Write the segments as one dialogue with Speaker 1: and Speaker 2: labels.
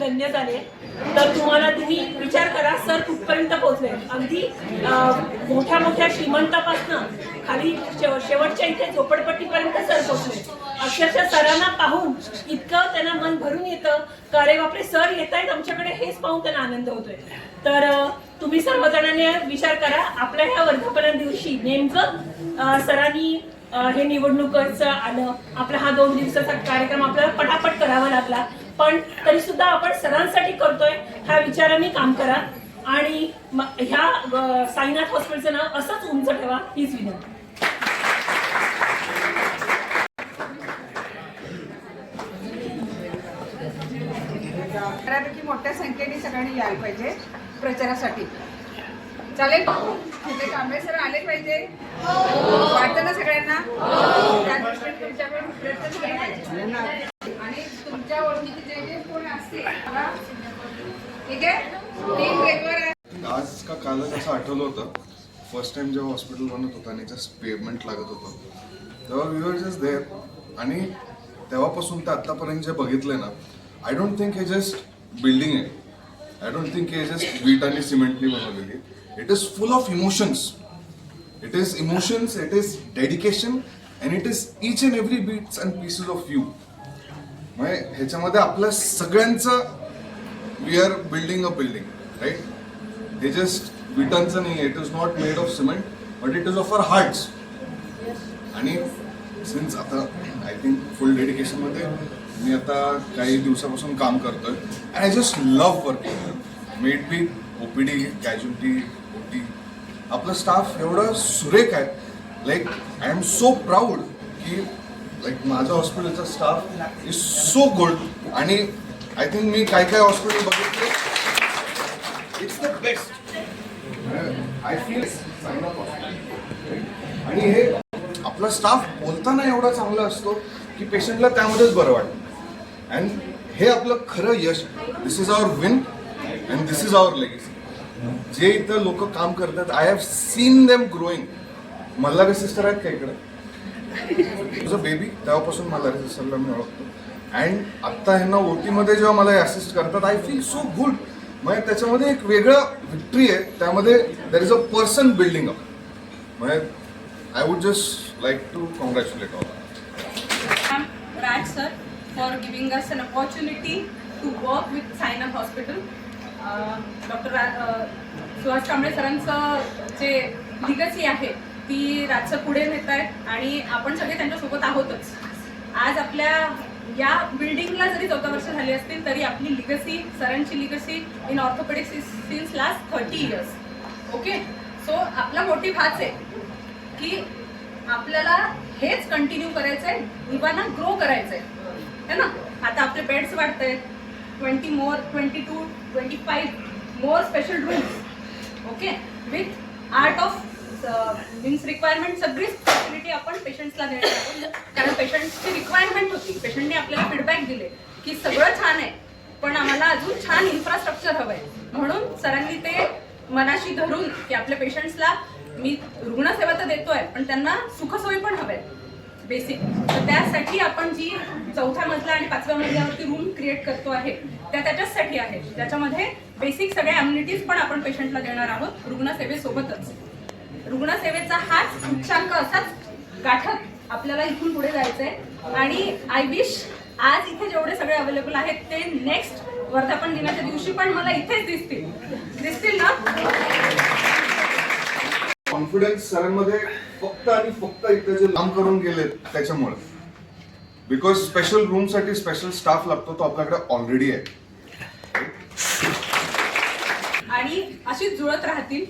Speaker 1: धन्य झाले तर तुम्हाला तुम्ही विचार करा सर कुठपर्यंत पोहोचले? अगदी मोठ्या मोठ्या श्रीमंतापासनं खाली शेव- शेवटच्या इथे झोपडपट्टीपर्यंत सर पोहोचले. अक्षरशः सरांना पाहून इतकं त्यांना मन भरून येतं का अरे बापरे सर येत आहेत आमच्याकडे हेच पाहून त्यांना आनंद होतोय. तर तुम्ही तुम्ही सर्वजणांनी विचार करा आपल्या ह्या वर्धापना दिवशी नेमकं सरांनी हे निवडणुकीचं आलं. आपला हा दोन दिवसाचा कार्यक्रम आपल्याला पटापट करावा लागला. पण तरी सुद्धा आपण सरांसाठी करतोय ह्या विचाराने काम करा. आणि ह्या साईनाथ हॉस्पिटलचं नाव असंच उंच ठेवा हीच विनंती.
Speaker 2: बऱ्यापैकी मोठ्या संख्येने सगळ्यांनी यायला पाहिजे प्रचारासाठी. चालेल? तिथे कांबळे सर आले पाहिजे. वाटतं ना सगळ्यांना. त्या दृष्टीने तुमच्याकडून प्रयत्न केले पाहिजे आणि तुमच्या ओळखीचे जे जे कोण असतील मला ठीक आहे टीम रेग्युलर आहे
Speaker 3: आज का आठवलं होतं. फर्स्ट टाइम जेव्हा हॉस्पिटल बनत होतं आणि जस्ट पेमेंट लागत होतं. तेव्हा विवर जस्ट देअर आणि तेव्हापासून ते आत्तापर्यंत जे बघितलंय ना आय डोंट थिंक हे जस्ट बिल्डिंग आहे. आय डोंट थिंक हे जस्ट वीट आणि सिमेंटनी बनवलेली. It is full of emotions it is emotions it is dedication and it is each and every beats and pieces of you म्हणजे ह्याच्यामध्ये आपल्या सगळ्यांचं we are building a building right हे जस्ट विटांचं नाही it is not made of cement but it is of our hearts आणि since आता I think full डेडिकेशनमध्ये मी आता काही दिवसापासून काम करतोय. And I just love working med B O P D casualty O T आपलं स्टाफ एवढं सुरेख आहे. Like I am so proud की लाईक माझा हॉस्पिटलचा स्टाफ इज सो गुड आणि आय थिंक मी काय काय हॉस्पिटल बघितले it's the best I feel आणि हे आपला स्टाफ बोलताना एवढा चांगला असतो की पेशंटला त्यामध्येच बरं वाटतं. अँड हे आपलं खरं यश this is our win and this is our legacy जे इथं लोक काम करतात I have seen them growing Malhari sister आहेत का इकडे? तुझं बेबी तेव्हापासून मल्हारी सिस्टरला मी ओळखतो. अँड आत्ता ह्यांना ओटीमध्ये जेव्हा मला असिस्ट करतात आय फील सो गुड म्हणजे त्याच्यामध्ये एक वेगळं व्हिक्ट्री आहे. त्यामध्ये there is a person building up म्हणजे I would just like to congratulate all
Speaker 4: Thank Raj sir for giving us an opportunity to work with hospital Hospital. Doctor Suhas Kamble सरांचं जे legacy आहे ती राजचं पुढे नेत आहेत आणि आपण सगळे त्यांच्यासोबत आहोतच. आज आपल्या या बिल्डिंगला जरी चौदा वर्ष झाली असतील तरी आपली लिगसी सरांची legacy in orthopaedics since last thirty years okay so आपला मोठी हाच आहे की आपल्याला हेच कंटिन्यू करायचं आहे मुलांना ग्रो करायचंय. है ना? आता आपले बेड्स वाढत आहेत twenty more twenty two twenty five more special rooms okay with art of means requirement सगळी फॅसिलिटी आपण पेशंट्सला देणार आहोत. कारण पेशंटची रिक्वायरमेंट होती. पेशंटने आपल्याला फीडबॅक दिले की सगळं छान आहे पण आम्हाला अजून छान इन्फ्रास्ट्रक्चर हवं आहे म्हणून सरांनी ते मनाशी धरून की आपल्या पेशंट्सला मी रुग्णसेवा तर देतोय पण त्यांना सुखसोयी पण हव्यात. बेसिक तर त्यासाठी आपण जी चौथ्या मजला आणि पाचव्या मजल्यावरती रूम क्रिएट करतो आहे त्या त्याच्याचसाठी आहे. ज्याच्यामध्ये बेसिक सगळ्या अम्युनिटीज पण आपण पेशंटला देणार आहोत रुग्णसेवेसोबतच. रुग्णसेवेचा हाच उच्चांक असाच गाठत आपल्याला इथून पुढे जायचंय. आणि आय विश आज इथे जेवढे सगळे अवेलेबल आहेत ते नेक्स्ट वर्धापन दिनाच्या दिवशी पण मला इथेच दिसतील. दिसतील ना?
Speaker 3: कॉन्फिडन्स सरांमध्ये फक्त आणि फक्त इथे जे काम करून गेले त्याच्यामुळे. बिकॉज स्पेशल रूमसाठी स्पेशल स्टाफ लागतो तो आपल्याकडे ऑलरेडी आहे.
Speaker 4: आणि अशीच जुळत राहतील.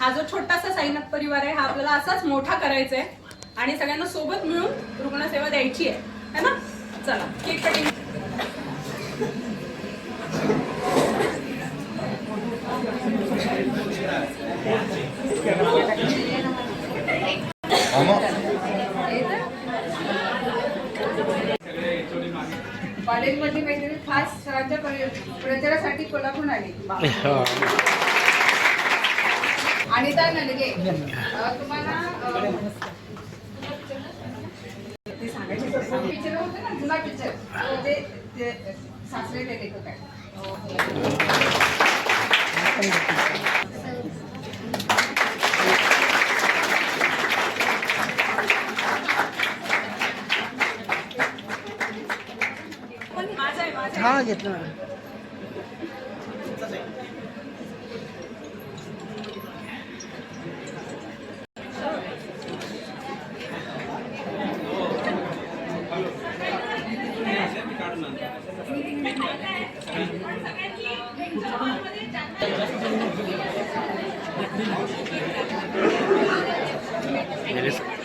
Speaker 4: हा जो छोटासा साईनाथ परिवार आहे हा आपल्याला असाच मोठा करायचा आहे आणि सगळ्यांना सोबत मिळून रुग्णसेवा द्यायची आहे है ना? चला केक कटिंग.
Speaker 2: कॉलेजमधली मैत्रिणी खास सरांच्या प्र- प्रचारासाठी कोल्हापूर आली. अनिता नलगे तुम्हाला पिक्चर होते ना. जुना पिक्चर ते ते सासरे ते लेखक
Speaker 4: आहे माझा आहे.
Speaker 5: हा घेतलं मॅडम It is.